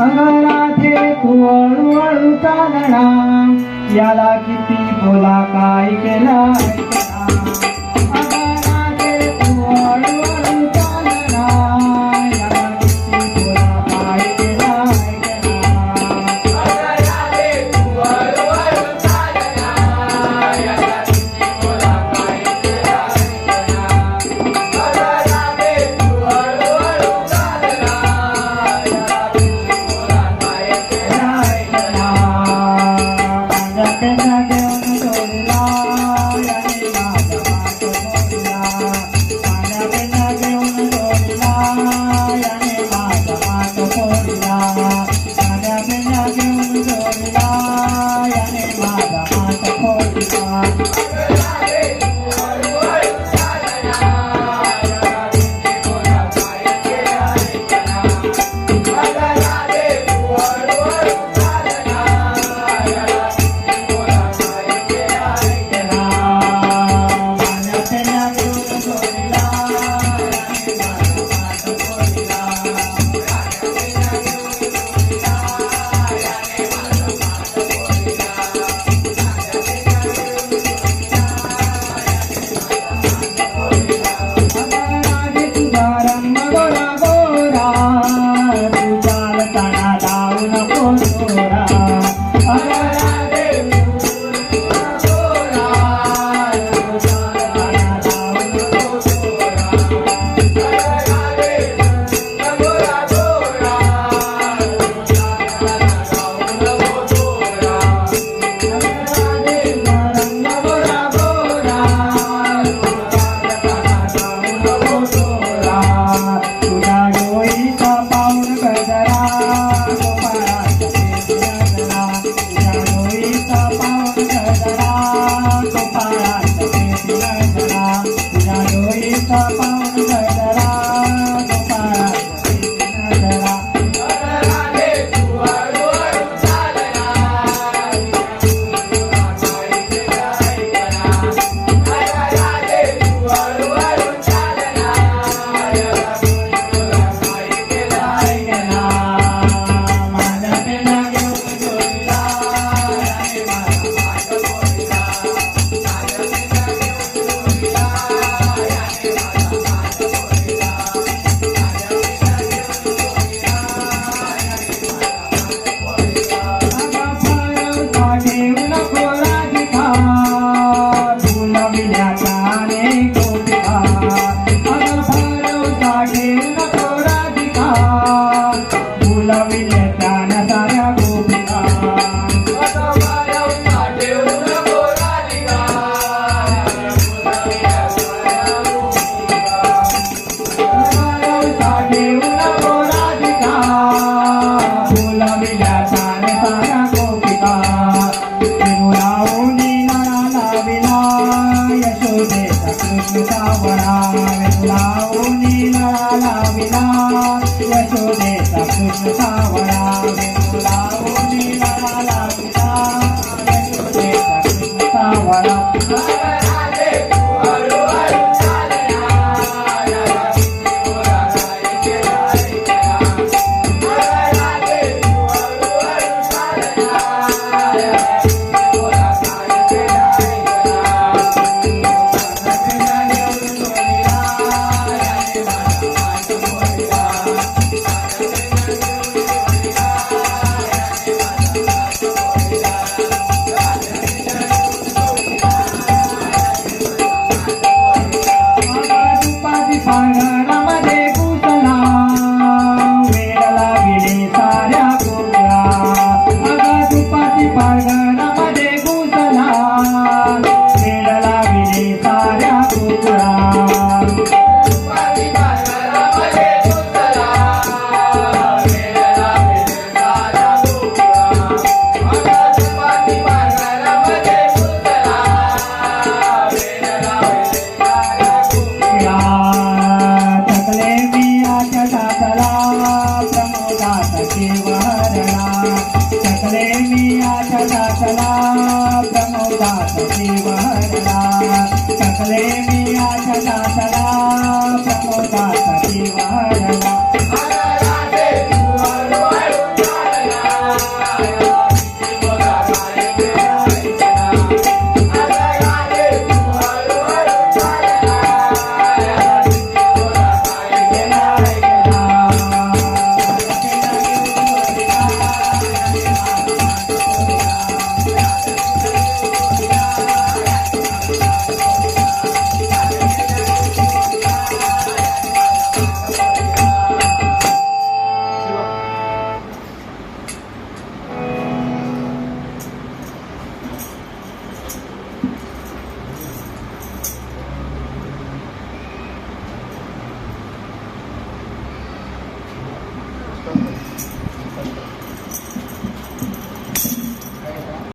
अंगणाचे तू वळू चालना याला किती बोला काय केला यशोदे कृष्णावरा लावून लाविला यशोदे कृष्णावरा प्रेमिया जगाता